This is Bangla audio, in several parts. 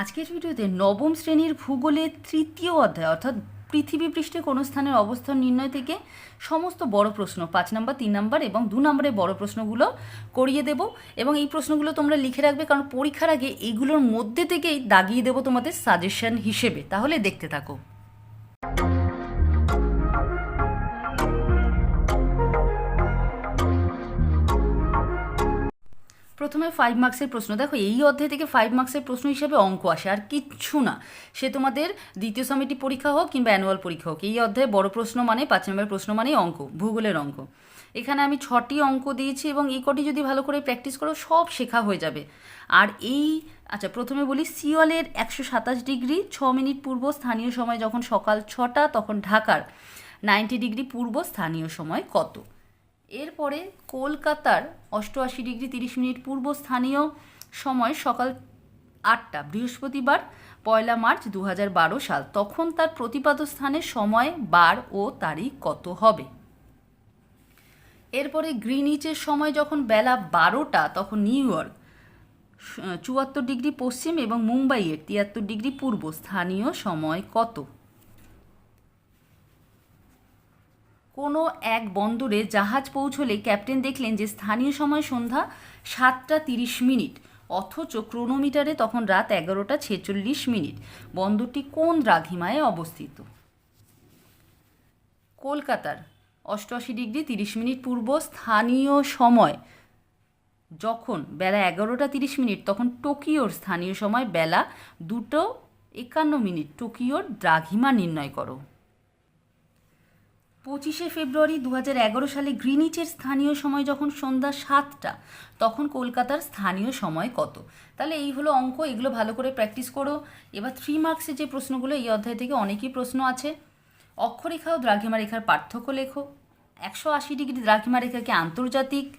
আজকের ভিডিওতে নবম শ্রেণির ভূগোলের তৃতীয় অধ্যায়, অর্থাৎ পৃথিবী পৃষ্ঠে কোনো স্থানের অবস্থান নির্ণয় থেকে সমস্ত বড় প্রশ্ন, পাঁচ নাম্বার, তিন নাম্বার এবং দু নম্বরের বড় প্রশ্নগুলো করিয়ে দেব এবং এই প্রশ্নগুলো তোমরা লিখে রাখবে কারণ পরীক্ষার আগে এগুলোর মধ্যে থেকেই দাগিয়ে দেবো তোমাদের সাজেশন হিসেবে। তাহলে দেখতে থাকো। প্রথমে ফাইভ মার্কসের প্রশ্ন। দেখো, এই অধ্যায় থেকে ফাইভ মার্কসের প্রশ্ন হিসেবে অঙ্ক আসে, আর কিচ্ছু না। সে তোমাদের দ্বিতীয় সমিতি পরীক্ষা হোক কিংবা অ্যানুয়াল পরীক্ষা হোক, এই অধ্যায়ে বড় প্রশ্ন মানে পাঁচ নম্বরের প্রশ্ন মানে অঙ্ক, ভূগোলের অঙ্ক। এখানে আমি ছটি অঙ্ক দিয়েছি এবং এই কটি যদি ভালো করে প্র্যাকটিস করো, সব শেখা হয়ে যাবে। আর এই আচ্ছা প্রথমে বলি সিওলের একশো সাতাশ ডিগ্রি ছ মিনিট পূর্ব স্থানীয় সময় যখন সকাল ছটা, তখন ঢাকার নাইনটি ডিগ্রি পূর্ব স্থানীয় সময় কত? এরপরে কলকাতার অষ্টআশি ডিগ্রি তিরিশ মিনিট পূর্ব স্থানীয় সময় সকাল আটটা, বৃহস্পতিবার পয়লা মার্চ দু বারো সাল। তখন তার প্রতিপাদ্য স্থানে সময়, বার ও তারিখ কত হবে? এরপরে গ্রিনিচের সময় যখন বেলা বারোটা, তখন নিউ ইয়র্ক, চুয়াত্তর ডিগ্রি পশ্চিম এবং মুম্বাইয়ের তিয়াত্তর ডিগ্রি পূর্ব। স্থানীয় সময় কত? কোনো এক বন্দরে জাহাজ পৌঁছলে ক্যাপ্টেন দেখলেন যে স্থানীয় সময় সন্ধ্যা সাতটা তিরিশ মিনিট। অথচ ক্রোনোমিটারে তখন রাত এগারোটা ছেচল্লিশ মিনিট। বন্দরটি কোন দ্রাঘিমায় অবস্থিত? কলকাতার অষ্টআশি ডিগ্রি তিরিশ মিনিট পূর্ব স্থানীয় সময়। যখন বেলা এগারোটা তিরিশ মিনিট, তখন টোকিওর স্থানীয় সময় বেলা দুটো একান্ন মিনিট। টোকিওর দ্রাঘিমা নির্ণয় করো। পঁচিশে ফেব্রুয়ারি দু সালে গ্রিনিচের স্থানীয় সময় যখন সন্ধ্যা সাতটা, তখন কলকাতার স্থানীয় সময় কত? তাহলে এই হলো অঙ্ক, এগুলো ভালো করে প্র্যাকটিস করো। এবার থ্রি মার্কসের যে প্রশ্নগুলো, এই অধ্যায় থেকে অনেকই প্রশ্ন আছে। অক্ষরেখা ও দ্রাঘিমা রেখার পার্থক্য লেখো। একশো আশি ডিগ্রি দ্রাঘিমা রেখাকে আন্তর্জাতিক।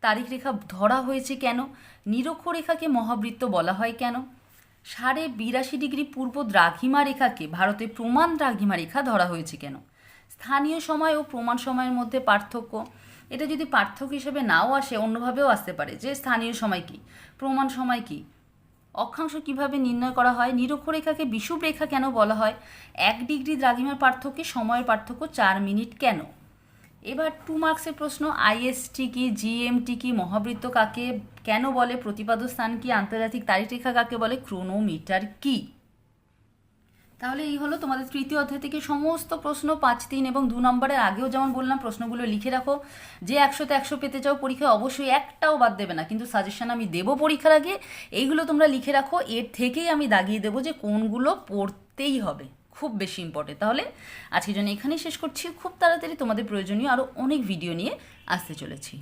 তারিখ রেখা ধরা হয়েছে কেন? নিরক্ষরেখাকে মহাবৃত্ত বলা হয় কেন? সাড়ে বিরাশি ডিগ্রি পূর্ব দ্রাঘিমা রেখাকে ভারতে প্রমাণ দ্রাঘিমা রেখা ধরা হয়েছে কেন? স্থানীয় সময় ও প্রমাণ সময়ের মধ্যে পার্থক্য। এটা যদি পার্থক্য হিসেবে নাও আসে, অন্যভাবেও আসতে পারে। যে স্থানীয় সময় কী? প্রমাণ সময় কী? অক্ষাংশ কীভাবে নির্ণয় করা হয়? নিরক্ষরেখাকে বিষুব রেখা কেন বলা হয়? এক ডিগ্রি দ্রাঘিমার পার্থক্যে সময়ের পার্থক্য চার মিনিট কেন? এবার টু মার্কসের প্রশ্ন, আইএসটি কি, জিএমটি কি, মহাবৃত্ত কাকে কেন বলে? প্রতিপাদ্য স্থান কি, আন্তর্জাতিক তারিখ রেখা কাকে বলে? ক্রোনোমিটার কি? তাহলে এই হলো তোমাদের তৃতীয় অধ্যায় থেকে সমস্ত প্রশ্ন পাঁচ, তিন এবং দু নম্বরের আগেও যেমন বললাম, প্রশ্নগুলো লিখে রাখো। যে একশোতে একশো পেতে চাও পরীক্ষায় অবশ্যই একটাও বাদ দেবে না, কিন্তু সাজেশন আমি দেবো পরীক্ষার আগে। এইগুলো তোমরা লিখে রাখো, এর থেকেই আমি দাগিয়ে দেবো যে কোনগুলো পড়তেই হবে। খুব বেশি ইম্পর্টেন্ট তাহলে আজকের জন্য এখানেই শেষ করছি। খুব তাড়াতাড়ি তোমাদের প্রয়োজনীয় আরও অনেক ভিডিও নিয়ে আসতে চলেছি।